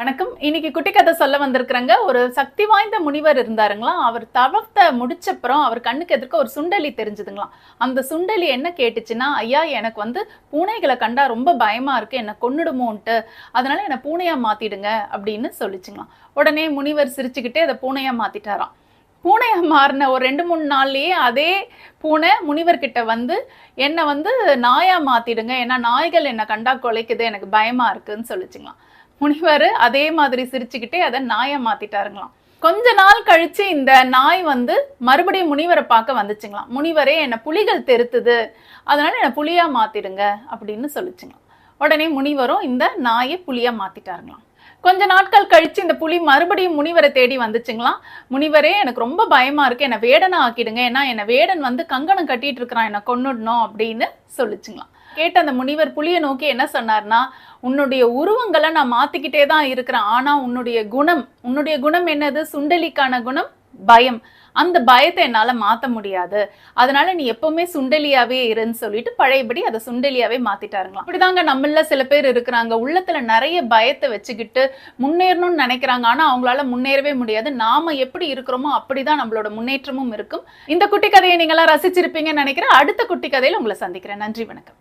வணக்கம். இன்னைக்கு குட்டி கதை சொல்ல வந்திருக்கிறாங்க. ஒரு சக்தி வாய்ந்த முனிவர் இருந்தாருங்களாம் அவர் தவத்தை முடிச்சப்புறம் அவர் கண்ணுக்கு எதிர்க்க ஒரு சுண்டலி தெரிஞ்சுதுங்களாம். அந்த சுண்டலி என்ன கேட்டுச்சுன்னா ஐயா எனக்கு வந்து பூனைகளை கண்டா ரொம்ப பயமா இருக்கு. என்னை கொன்னுடுமோன்ட்டு. அதனால என்னை பூனையா மாத்திடுங்க. அப்படின்னு சொல்லிச்சுங்களாம். உடனே முனிவர் சிரிச்சுக்கிட்டே அதை பூனையா மாத்திட்டாராம். பூனையை மாறின ஒரு ரெண்டு மூணு நாள்லயே அதே பூனை முனிவர்கிட்ட வந்து என்னை வந்து நாயா மாத்திடுங்க. ஏன்னா நாய்கள் என்னை கண்டா குலைக்குது. எனக்கு பயமா இருக்குன்னு சொல்லிச்சுங்களாம். முனிவர் அதே மாதிரி சிரிச்சுக்கிட்டே அதை நாயை மாத்திட்டாருங்களாம். கொஞ்ச நாள் கழிச்சு இந்த நாய் வந்து மறுபடியும் முனிவரை பார்க்க வந்துச்சுங்களாம். முனிவரே என்னை புலிகள் தெருத்துது. அதனால என்னை புலியா மாத்திடுங்க. அப்படின்னு சொல்லிச்சுங்களாம். உடனே முனிவரும் இந்த நாயை புலியா மாத்திட்டாருங்களாம். கொஞ்ச நாட்கள் கழிச்சு இந்த புலி மறுபடியும் முனிவரை தேடி வந்துச்சுங்களா? முனிவரே எனக்கு ரொம்ப பயமா இருக்கு. என்னை வேடனை ஆக்கிடுங்க. ஏன்னா என்னை வேடன் வந்து கங்கணம் கட்டிட்டு இருக்கிறான். என்னை கொண்டுடணும் அப்படின்னு சொல்லிச்சுங்களாம் கேட்ட அந்த முனிவர் புலியை நோக்கி என்ன சொன்னார்னா உன்னுடைய உருவங்களை நான் மாத்திக்கிட்டே தான் இருக்கிறேன். ஆனா உன்னுடைய குணம் உன்னுடைய குணம் என்னது? சுண்டலிக்கான குணம் பயம். அந்த பயத்தை என்னால் மாற்ற முடியாது. அதனால நீ எப்பவுமே சுண்டலியாவே இருன்னு சொல்லிட்டு பழையபடி அதை சுண்டலியாவே மாத்திட்டாருங்களாம். இப்படிதாங்க நம்மள சில பேர் இருக்கிறாங்க. உள்ளத்துல நிறைய பயத்தை வச்சுக்கிட்டு முன்னேறணும்னு நினைக்கிறாங்க. ஆனா அவங்களால முன்னேறவே முடியாது. நாம எப்படி இருக்கிறோமோ அப்படிதான் நம்மளோட முன்னேற்றமும் இருக்கும். இந்த குட்டி கதையை நீங்களாம் ரசிச்சிருப்பீங்கன்னு நினைக்கிறேன். அடுத்த குட்டி கதையில உங்களை சந்திக்கிறேன். நன்றி வணக்கம்.